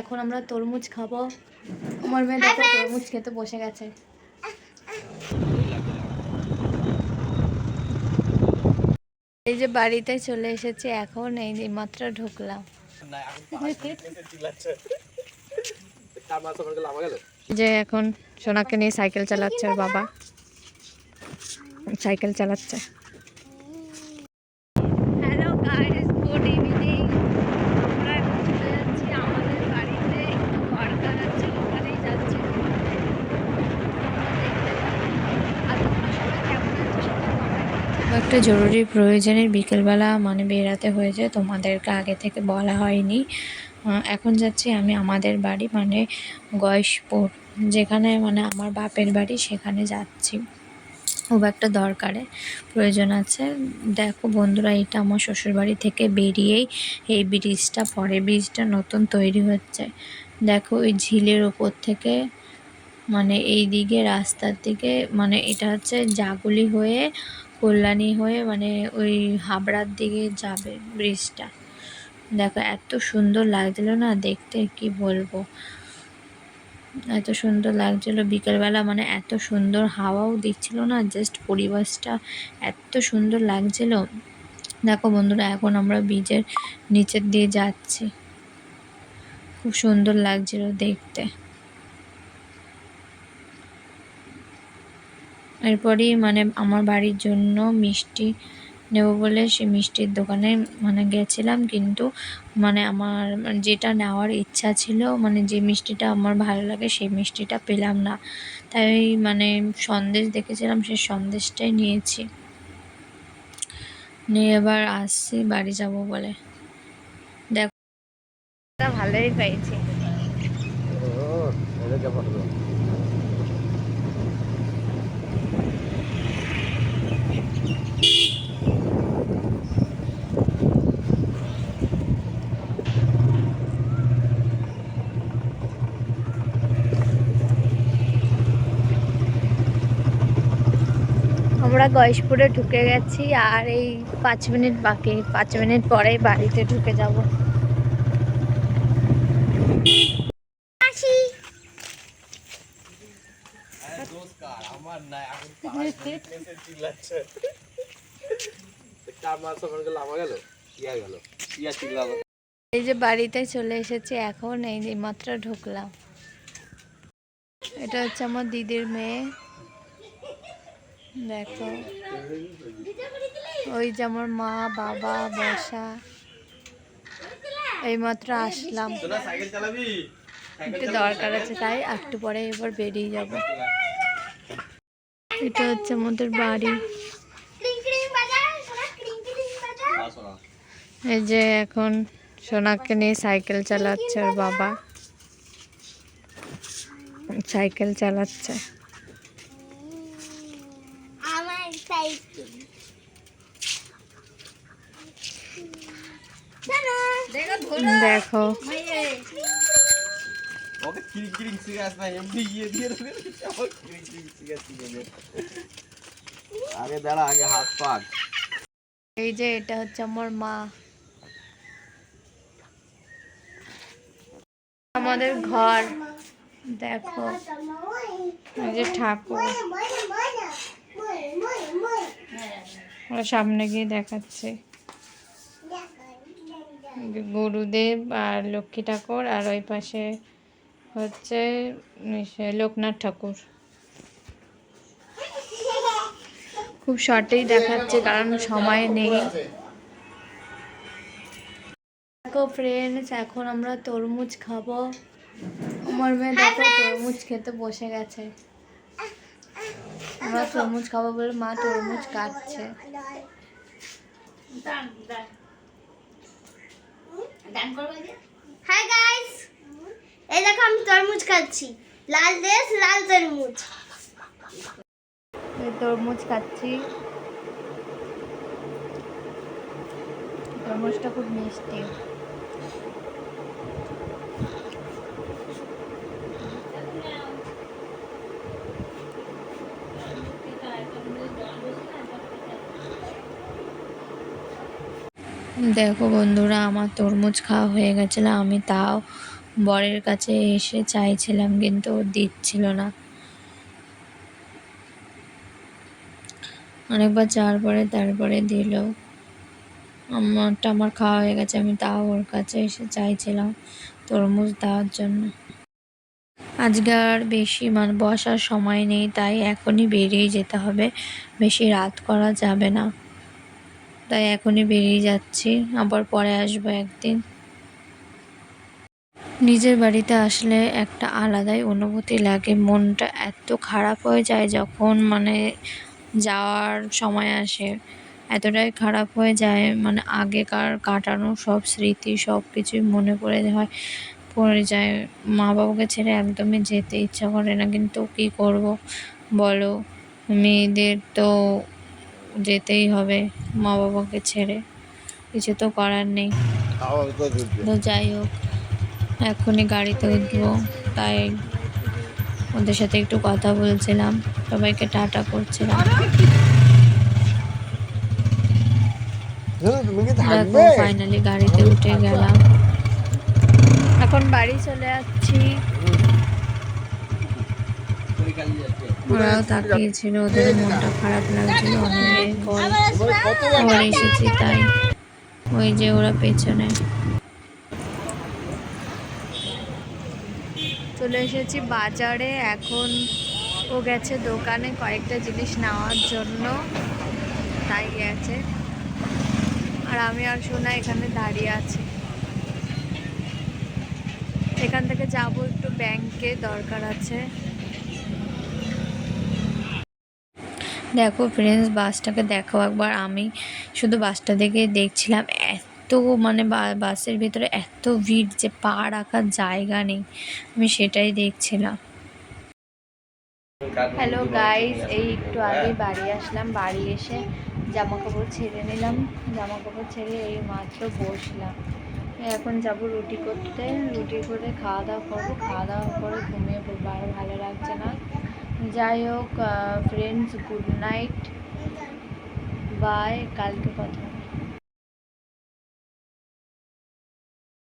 এখন আমরা তরমুজ খাব। আমার মেয়ে দেখো তরমুজ খেতে বসে গেছে। এই যে বাড়িতে চলে এসেছি এখন এই যে মাত্র ঢুকলাম। যে এখন সোনাকে নিয়ে সাইকেল চালাচ্ছে ওর বাবা। সাইকেল চালাচ্ছে হ্যালো গাইস গুড ইভিনিং আমরা এখন চলে যাচ্ছি আমাদের বাড়িতে দরকার আছে ওখানেই যাচ্ছি একটা জরুরি প্রয়োজনের বিকেলবেলা মানে বেরাতে হয়েছে, তোমাদেরকে আগে থেকে বলা হয়নি। এখন যাচ্ছি আমি আমাদের বাড়ি মানে গয়েশপুর, যেখানে মানে আমার বাপের বাড়ি, সেখানে যাচ্ছি। খুব একটা দরকারে, প্রয়োজন আছে। দেখো বন্ধুরা, এটা আমার শ্বশুরবাড়ি থেকে বেরিয়েই এই ব্রিজটা পরে ব্রিজটা নতুন তৈরি হচ্ছে। দেখো ওই ঝিলের ওপর থেকে মানে এই দিকে রাস্তার দিকে মানে এটা হচ্ছে জাগুলি হয়ে কল্যাণী হয়ে মানে ওই হাবড়ার দিকে যাবে ব্রিজটা। দেখো, এত সুন্দর লাগছিল না দেখতে, কি বলব? এত সুন্দর লাগছিল বিকেলবেলা মানে এত সুন্দর হাওয়াও দিচ্ছিল না জাস্ট পরিবেশটা এত সুন্দর লাগছিল। দেখো বন্ধুরা, এখন আমরা বীজের নিচের দিয়ে যাচ্ছি। খুব সুন্দর লাগছিল দেখতে। এরপরই মানে আমার বাড়ির জন্য মিষ্টি নেব বলে সে মিষ্টির দোকানে মানে গেছিলাম কিন্তু মানে আমার যেটা নেওয়ার ইচ্ছা ছিল মানে যে মিষ্টিটা আমার ভালো লাগে সেই মিষ্টিটা পেলাম না। তাই মানে সন্দেশ দেখেছিলাম সেই সন্দেশটাই নিয়েছি। নিয়ে এবার আসছি বাড়ি যাব বলে। দেখো ভালোই পেয়েছি আমরা গয়েশপুরে ঢুকে গেছি আর এই পাঁচ মিনিট বাকি পাঁচ মিনিট পরেই বাড়িতে ঢুকে যাব। এই যে বাড়িতে চলে এসেছি এখন এই মাত্র ঢুকলাম। এটা হচ্ছে আমার দিদির মেয়ে। দেখো। ওই যে আমার মা, বাবা বসা এই মাত্র আসলাম। একটু দরকার আছে তাই, একটু পরে এবার বেরিয়ে যাব। এটা হচ্ছে আমাদের বাড়ি। এই যে এখন সোনাকে নিয়ে সাইকেল চালাচ্ছে ওর বাবা। সাইকেল চালাচ্ছে আমার সাইকেল দেখো। ওকে কিরিং সিগাস না এমনি ইয়ে দিয়ে দেবে। আমার কিরিং কিরিং সিগাস দিয়ে আগে দাঁড়া আগে হাত পাক। এই যে এটা হচ্ছে আমার মা। আমাদের ঘর। দেখো এই যে ঠাকুর। ওরা সামনে গিয়ে দেখাচ্ছে। গুরুদেব আর লক্ষ্মী ঠাকুর আর ওই পাশে হচ্ছে লোকনাথ ঠাকুর। খুব শর্টেই দেখাচ্ছে, কারণ সময় নেই। দেখো ফ্রেন্ডস এখন আমরা তরমুজ খাব। আমার মেয়ে দেখো তরমুজ খেতে বসে গেছে। আমরা তরমুজ খাব বলে মা তরমুজ কাটছে। হাই গাইস এই দেখো আমি তরমুজ খাচ্ছি। লাল দেশ লাল তরমুজ। তরমুজ খাচ্ছি। তরমুজটা খুব মিষ্টি। দেখো বন্ধুরা, আমার তরমুজ খাওয়া হয়ে গেছিল। আমি তাও বরের কাছে এসে চাইছিলাম, কিন্তু ও দিচ্ছিল না। অনেকবার চাওয়ার পরে তারপরে দিল। আমারটা আমার খাওয়া হয়ে গেছে, আমি তাও ওর কাছে এসে চাইছিলাম তরমুজ দেওয়ার জন্য। আজকে আর বেশি মানে বসার সময় নেই, তাই এখনই বেরিয়ে যেতে হবে। বেশি রাত করা যাবে না। তাই এখনই বেরিয়ে যাচ্ছি, আবার পরে আসব একদিন। নিজের বাড়িতে আসলে একটা আলাদাই অনুভূতি লাগে, মনটা এত খারাপ হয়ে যায় যখন মানে যাওয়ার সময় আসে, এতটাই খারাপ হয়ে যায় মানে আগেকার কাটানো সব স্মৃতি, সব কিছুই মনে পড়ে হয় পড়ে যায়। মা বাবাকে ছেড়ে একদমই যেতে ইচ্ছা করে না, কিন্তু কী করব বলো? মেয়েদের তো যেতেই হবে মা বাবাকে ছেড়ে। কিছু তো করার নেই। তো যাই হোক এখনই গাড়িতে উঠবো। তাই ওদের সাথে একটু কথা বলছিলাম। সবাইকে টাটা করছিলাম। ফাইনালি গাড়িতে উঠে গেলাম। এখন বাড়ি চলে যাচ্ছি। ওরাও তাকিয়েছিল, ওদের মনটা খারাপ লাগছিল এসেছি তাই। ওই যে ওরা পেছনে। চলে এসেছি বাজারে, এখন ও গেছে দোকানে কয়েকটা জিনিস নেওয়ার জন্য। তাই গেছে। আর আমি আর সোনা এখানে দাঁড়িয়ে আছি। এখান থেকে যাব একটু ব্যাংকে দরকার আছে। দেখো ফ্রেন্ডস বাসটাকে দেখো একবার। আমি শুধু বাসটা দেখে দেখছিলাম, এত মানে বাসের ভিতরে এত ভিড় যে পা রাখার জায়গা নেই, আমি সেটাই দেখছিলাম। হ্যালো গাইস এই একটু আগে বাড়ি আসলাম, বাড়ি এসে জামা কাপড় ছেড়ে নিলাম জামা কাপড় ছেড়ে এই মাত্র বসলাম। এখন যাব রুটি করতে, রুটি করে খাওয়া দাওয়া করব, খাওয়া দাওয়া করে ঘুমিয়ে পড়ব, আর ভালো লাগছে না। যাই হোক ফ্রেন্ডস গুড নাইট বাই কালকে কথা হবে।